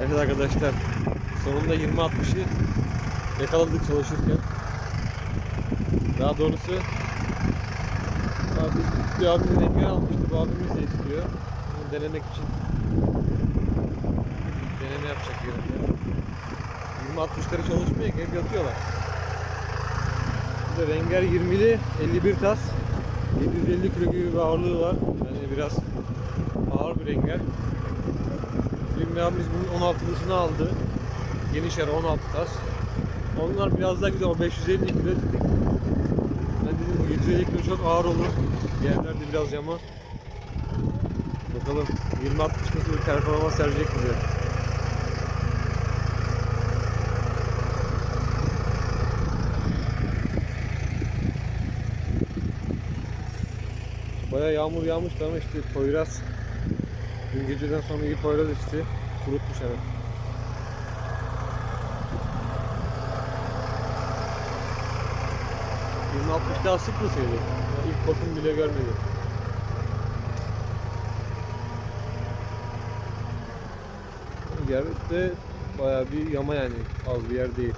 Evet arkadaşlar. Sonunda 20-60'ı yakaladık çalışırken. Daha doğrusu abi, bir abimiz engel almıştı. Bu abimiz de istiyor. Bunu denemek için deneme yapacak yerinde. 20-60'ları çalışmıyor ki hep yatıyorlar. Bu da Renger 20'li 51 tas. 750 kilo gibi bir ağırlığı var. Yani biraz ağır bir Renger. Film abimiz bunun 16'lısını aldı. Geniş yer 16 tas. Onlar biraz daha güzel. O 550 kilo dedik. Ben dedim bu 750 kilo çok ağır olur. Yerlerde biraz yama. Bakalım 20-60 nasıl bir performans verecek bize. Baya yağmur yağmıştı ama işte Poyraz Dün geceden sonra iyi Poyraz içti. Kurutmuş evet. Yirmi altmış daha sıkmasaydı. Yani ilk bakım bile görmedi. Yer de bayağı bir yama yani. Az bir yer değil.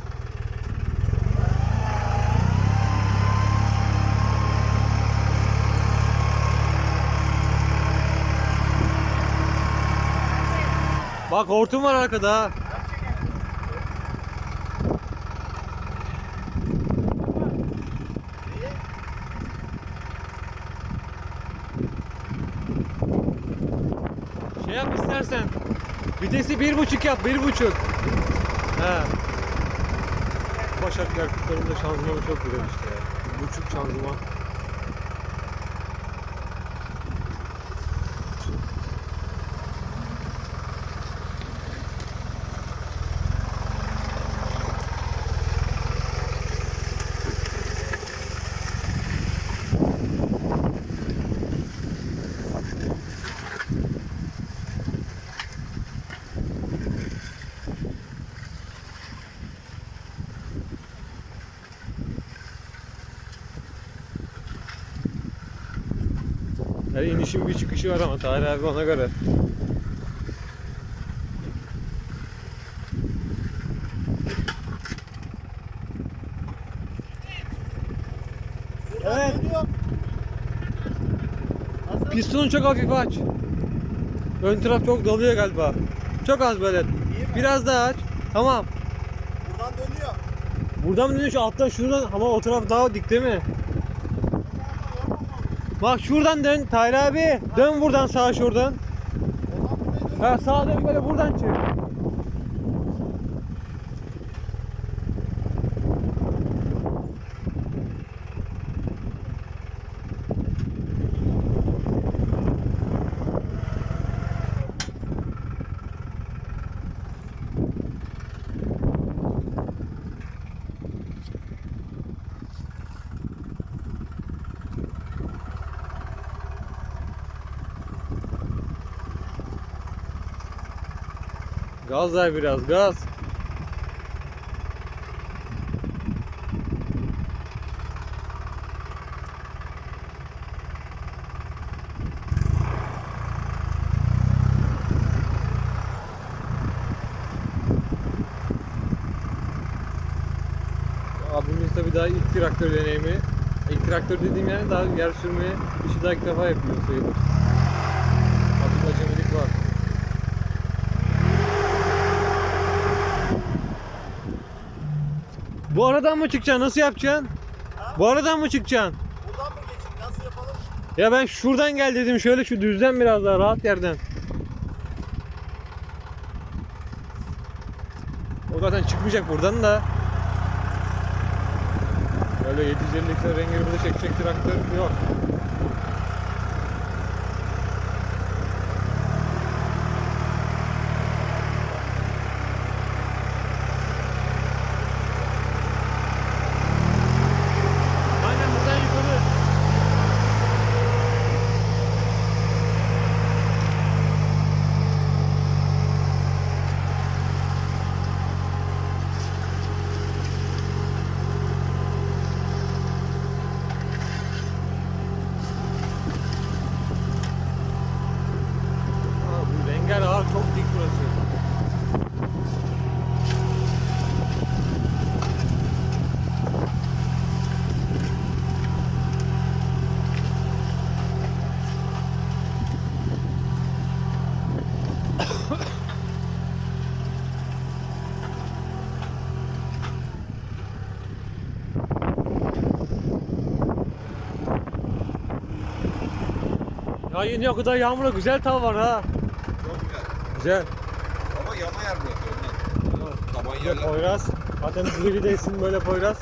Bak hortum var arkada. Şey yap istersen. Vitesi bir buçuk yap, bir buçuk. He. Başak Yakutların da şanzımanı çok güzel işte ya. Buçuk şanzıman. Her inişin bir çıkışı var ama Tahir abi ona göre. Evet. Pistonu çok hafif aç. Ön taraf çok doluyor galiba. Çok az böyle. Biraz daha aç. Tamam. Buradan dönüyor. Buradan mı dönüyor şu alttan şuradan ama o taraf daha dik değil mi? Bak şuradan dön Tahir abi. Dön buradan sağa şuradan. Ha sağa dön böyle buradan çık. Gaz ver biraz gaz. Abimiz tabii daha ilk traktör deneyimi. İlk traktör dediğim yani daha yer sürmeye işi daha ilk defa yapıyor sayılır. Hafif acemilik var. Bu aradan mı çıkacaksın? Nasıl yapacaksın? Bu aradan mı çıkacaksın? Buradan mı geçin? Nasıl yapalım? Ya ben şuradan gel dedim. Şöyle şu düzden biraz daha rahat yerden. O zaten çıkmayacak buradan da. Böyle 750 kilo rengi burada çekecek traktör yok. Aynen buradan yukarı. Aa, bu Renger ağır çok dik burası. Kayın o kadar yağmura güzel tav var ha. Çok güzel. Güzel. Ama yama yer burası. Taban yerler. Poyraz. Zaten biri değilsin böyle Poyraz.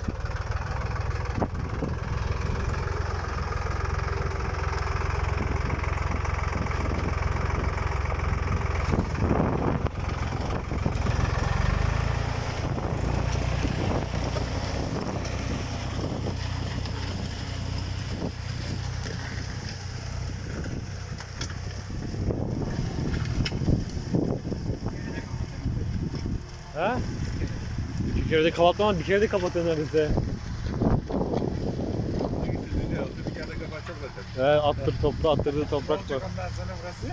Ha? Bir kere de kapatmam, bir kere de kapatıyorsun neredeyse. Bir kere de kapat çok zaten. He, attır toplu, attırdı toprak var. ondan sonra burası?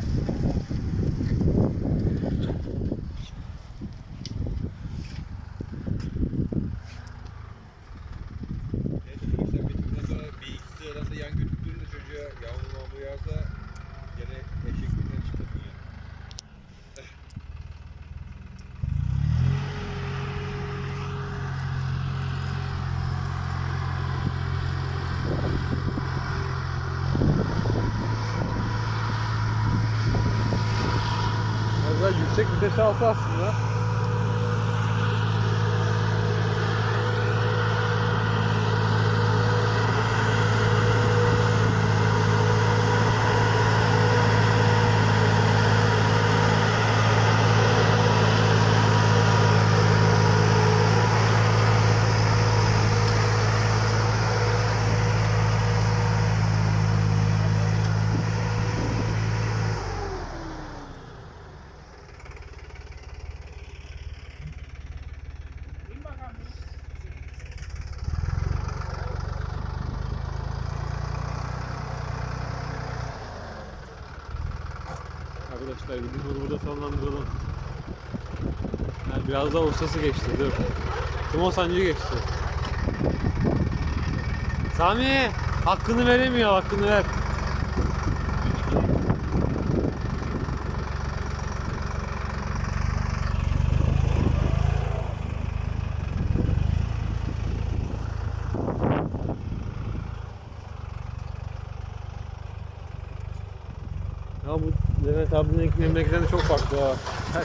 Neyse bu işlem bittikten sonra bir iki sıradan da yan götürdüğünde çocuğa yağmur mağmur yağarsa gene eşeklikten çıkmasın ya. Biraz daha yüksek vites alsa aslında. Arkadaşlar videoyu burada sonlandıralım. Yani biraz daha ustası geçti dur. Timo Sancı geçti. Sami hakkını veremiyor hakkını ver. Ya bu Levent abinin memleketten çok farklı ha.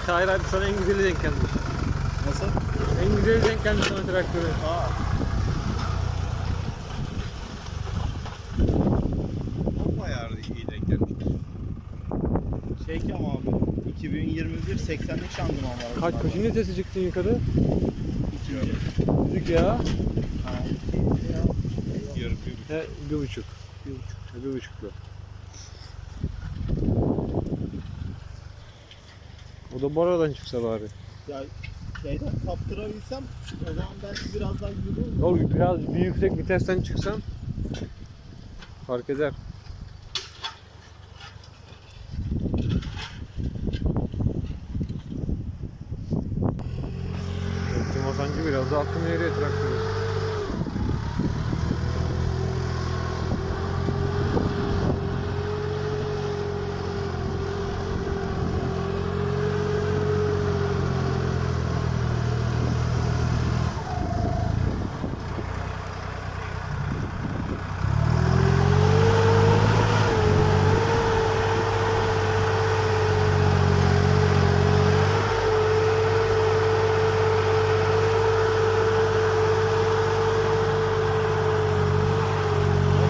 Tahir abi sana en güzeli denk gelmiş. Nasıl? En güzeli denk gelmiş sana traktörü. Aa. O bayağı iyi denk gelmiştir. Şey ki ama abi 2021 80'lik şanzıman var. Kaç kaçıncı sesi çıktın yukarı? İkinci. Müzik ya. Ha. Yarım bir He, bir buçuk. Bir buçuk. Bir buçuklu. O da bu aradan çıksa bari. Ya şeyden kaptırabilsem o zaman belki biraz daha yürür mü? O biraz bir yüksek vitesten çıksan fark eder. Timo sanki biraz da hakkını veriyor traktörü.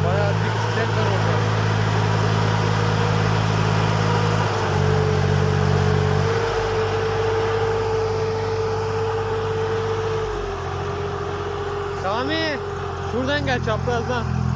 Bayağı bir set var orada. Sami, şuradan gel çaprazdan.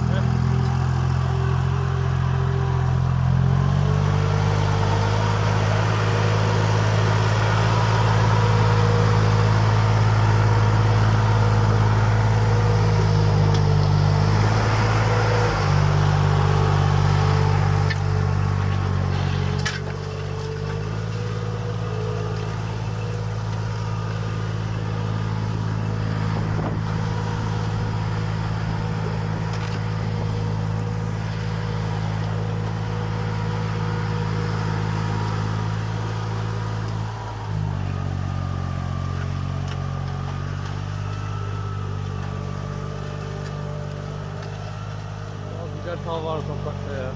kadar tav var toprakta ya.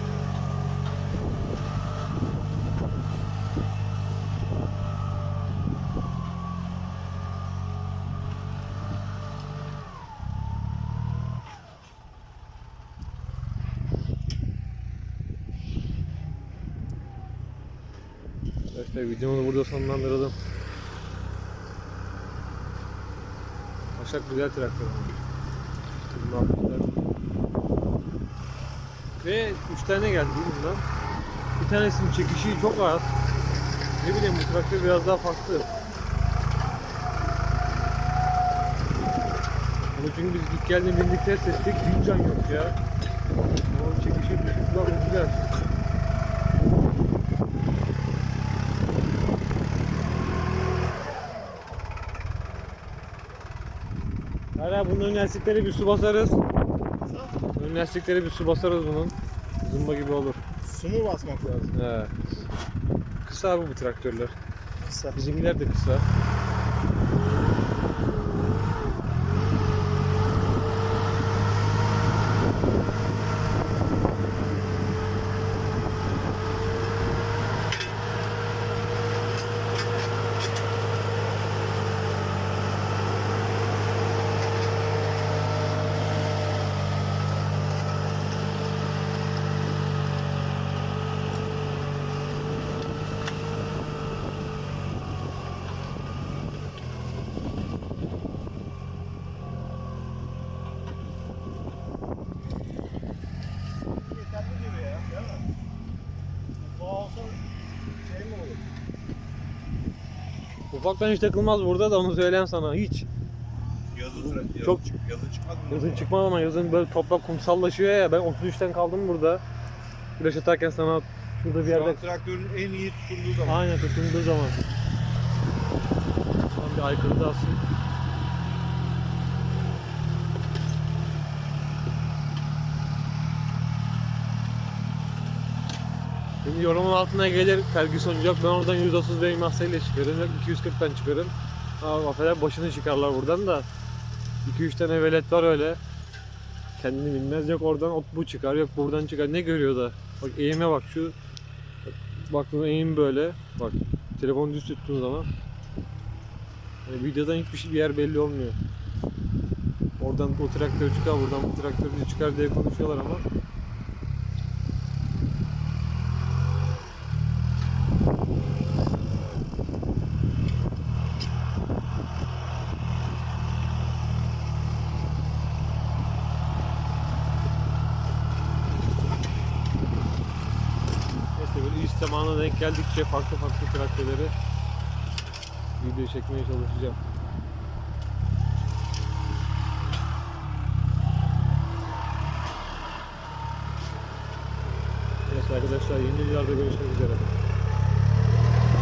İşte videomu burada sonlandıralım. Başak güzel traktör. Bilmem. Ve 3 tane geldi bundan. Bir tanesinin çekişi çok az. Ne bileyim bu traktör biraz daha farklı. Ama çünkü biz ilk geldiğinde bindik test ettik. Hiç can yok ya. Ama çekişi düşük var güzel. Hala bunun ön lastikleri bir su basarız. Ön lastikleri bir su basarız bunun. Zımba gibi olur. Su mu basmak lazım? He. Kısa abi bu traktörler. Kısa. Bizimkiler de kısa. Ufaktan hiç takılmaz burada da onu söyleyeyim sana hiç. Yazın Çok- yazın çıkmaz mı? Yazın çıkmam ama yazın böyle toprak kumsallaşıyor ya ben 33'ten kaldım burada. Güneş atarken sana şurada bir Şu yerde traktörün en iyi tutunduğu zaman. aynen tutunduğu zaman. Tam bir aykırıda alsın. Şimdi yorumun altına gelir Ferguson yok ben oradan 130 beygir mahsayla çıkarım yok 240'tan çıkarım. Aa, affeder başını çıkarlar buradan da. 2-3 tane velet var öyle. Kendini bilmez yok oradan ot bu çıkar yok buradan çıkar ne görüyor da. Bak eğime bak şu. Baktığın eğim böyle. Bak telefonu düz tuttuğun zaman. Yani videodan hiçbir şey bir yer belli olmuyor. Oradan o traktör çıkar buradan bu traktör çıkar diye konuşuyorlar ama zamana denk geldikçe farklı farklı traktörleri video çekmeye çalışacağım. Neyse arkadaşlar yeni videolarda görüşmek üzere.